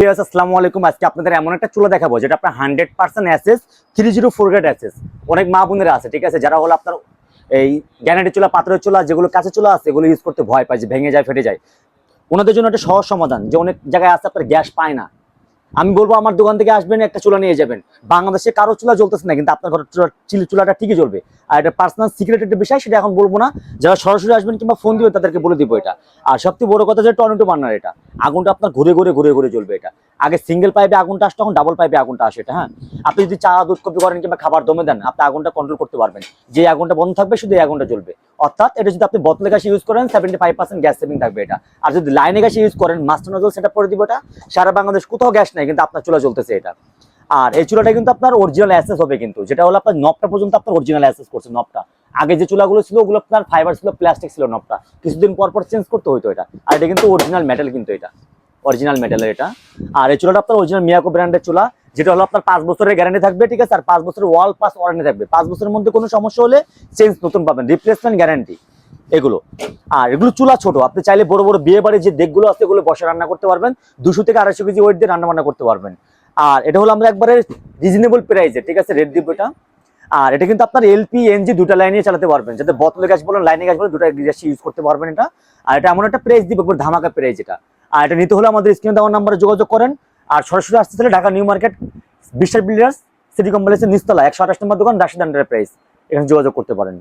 ঠিক আসসালামু আলাইকুম। আজকে আপনাদের এমন একটা চুলা দেখাবো, যেটা আপনার hundred percent SS three zero four grade SS অনেক মা বোনেরা আছে, ঠিক আছে? যারা হলো আপনার এই গ্যানেটের চুলা, পাথরের চুলা, যেগুলো কাছে চুলা আছে, এগুলো ইউজ করতে ভয় পায়, যে ভেঙে যায়, ফেটে যায়। ওনাদের জন্য একটা সহজ সমাধান, যে অনেক জায়গায় আছে আপনার গ্যাস পায় না। আমি বলব আমার দোকান থেকে আসবেন, একটা চুলা নিয়ে যাবেন। বাংলাদেশে কারও চুলা জ্বলতেছে না, কিন্তু আপনার ঘরের চুলা- চুলাটা ঠিকই জ্বলবে। আর এটা পার্সোনাল সিক্রেট একটা বিষয়, সেটা এখন বলব না। যারা সরাসরি আসবেন কিংবা ফোন দিবেন, তাদেরকে বলে দিব এটা। আর সবচেয়ে বড় কথা যে টর্নেটো বার্নার এটা। আগুনটা আপনার ঘুরে ঘুরে ঘুরে ঘুরে জ্বলবে এটা। আগে সিঙ্গেল পাইপে আগুনটা আসে তখন ডাবল পাইপে আগুনটা আসে এটা হ্যাঁ? আপনি যদি চা, দুধ কপি করেন কিংবা খাবার দমে দেন, আপনি আগুনটা কন্ট্রোল করতে পারবেন। যে আগুনটা বন্ধ থাকবে, শুধু এই আগুনটা জ্বলবে। অর্থাৎ এটা যদি আপনি বোতলে গ্যাস ইউজ করেন seventy five percent gas saving থাকবে এটা। আর যদি লাইনে গ্যাস ইউজ করেন মাস্টার নজল সেটা করে দিব এটা। সারা বাংলাদেশ কোথাও গ্যাস নেই, কিন্তু আপনার চুলা চলতেছে এটা। আর এই চুলাটা কিন্তু আপনার অরিজিনাল অ্যাসেস হবে কিন্তু। যেটা হলো আপনার নবটা পর্যন্ত আপনার অরিজিনাল অ্যাসেস করছে নবটা আগে যে চুলাগুলো ছিল, ওগুলো আপনার ফাইবার ছিল প্লাস্টিক ছিল নবটা কিছুদিন পর পর চেঞ্জ করতে হতো এটা। আর এটা কিন্তু অরিজিনাল মেটাল কিন্তু এটা। অরিজিনাল মেটালের এটা। আর এই চুলাটা আপনার অরিজিনাল মিয়াকো ব্র্যান্ডের চুলা। যেটা হলো আপনার পাঁচ বছরের গ্যারান্টি থাকবে, ঠিক আছে? আর পাঁচ বছরের ওয়াল পাস ওয়ারেন্টি থাকবে। পাঁচ বছরের মধ্যে কোনো সমস্যা হলে চেঞ্জ নতুন পাবেন। রিপ্লেসমেন্ট গ্যারান্টি এগুলো। আর এগুলো চুলা ছোট। আপনি চাইলে বড় বড় বিয়ে বাড়ির যে দেকগুলো আছে, এগুলো বসে রান্না করতে পারবেন। দুশো থেকে আড়াইশো কেজি ওয়েট দিয়ে রান্না বান্না করতে পারবেন। আর এটা হলো আমরা একবারে রিজনেবল প্রাইসে ঠিক আছে? রেট দিব এটা। আর এটা কিন্তু আপনার এলপি এনজি দুটা লাইনে চালাতে পারবেন। যাতে বোতলে গ্যাস বলেন লাইনে গ্যাস বলেন, দুটা গ্যাস ইউজ করতে পারবেন এটা। আর এটা এমন একটা প্রাইস দিব ধামাকা প্রাইস এটা। আর এটা নিতে হলে আমাদের স্ক্রিনে দেওয়ার নাম্বারে যোগাযোগ করেন। আর সরাসরি আসতে চাইলে Dhaka New Market Biswas builders, city কমপ্লেক্সের নিস্তলা একশো আঠাশ নম্বর দোকান, রাশিদ প্রাইস এখানে যোগাযোগ করতে পারেন।